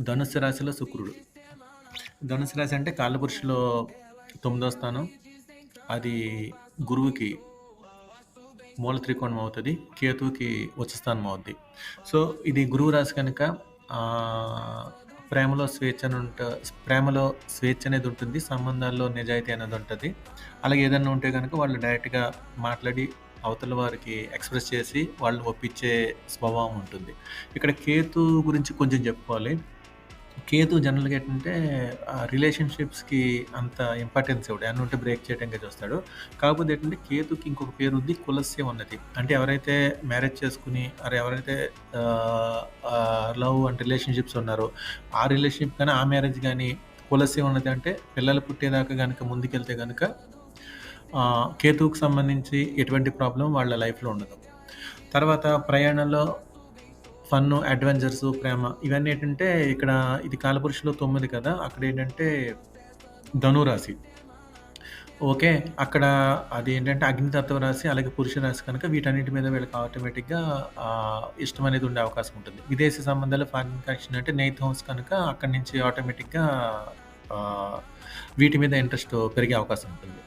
ధనుసు రాశిలో శుక్రుడు. ధనుసు రాశి అంటే కాలపురుషులో తొమ్మిదో స్థానం. అది గురువుకి మూల త్రికోణం అవుతుంది కేతువుకి ఉచ్చస్థానం అవుద్ది. సో, ఇది గురువు రాశి కనుక ప్రేమలో ప్రేమలో స్వేచ్ఛనుంట ప్రేమలో స్వేచ్ఛ అనేది ఉంటుంది. సంబంధాల్లో నిజాయితీ అనేది ఉంటుంది అలాగే ఏదైనా ఉంటే కనుక వాళ్ళు డైరెక్ట్‌గా మాట్లాడి అవతల వారికి ఎక్స్‌ప్రెస్ చేసి వాళ్ళని ఒప్పించే స్వభావం ఉంటుంది. ఇక్కడ కేతు గురించి కొంచెం చెప్పుకోవాలి. కేతు జనరల్‌గా ఏంటంటే రిలేషన్‌షిప్స్‌కి అంత ఇంపార్టెన్స్ ఇవ్వడు. ఏమన్నా ఉంటే బ్రేక్ చేయడానికే చూస్తాడు. కాకపోతే ఏంటంటే కేతుకి ఇంకొక పేరు ఉంది కులస్య ఉన్నది అంటే ఎవరైతే మ్యారేజ్ చేసుకుని అరే ఎవరైతే లవ్ అండ్ రిలేషన్‌షిప్స్ ఉన్నారో ఆ రిలేషన్‌షిప్ కానీ ఆ మ్యారేజ్ కానీ కులస్య ఉన్నది అంటే పిల్లలు పుట్టేదాకా కనుక ముందుకెళ్తే కనుక కేతువుకు సంబంధించి ఎటువంటి ప్రాబ్లమ్ వాళ్ళ లైఫ్‌లో ఉండదు. తర్వాత ప్రయాణంలో ఫన్ను, అడ్వెంచర్సు, ప్రేమ ఇవన్నీ ఏంటంటే ఇక్కడ ఇది కాలపురుషులో తొమ్మిది కదా! అక్కడ ఏంటంటే ధనురాశి. ఓకే. అక్కడ అది ఏంటంటే అగ్నితత్వ రాశి, అలాగే పురుష రాశి కనుక వీటన్నిటి మీద వీళ్ళకి ఆటోమేటిక్‌గా ఇష్టం అనేది ఉండే అవకాశం ఉంటుంది. విదేశీ సంబంధాలు, ఫారిన్ కనెక్షన్ అంటే నైత్ హౌస్ కనుక అక్కడి నుంచి ఆటోమేటిక్‌గా వీటి మీద ఇంట్రెస్ట్ పెరిగే అవకాశం ఉంటుంది.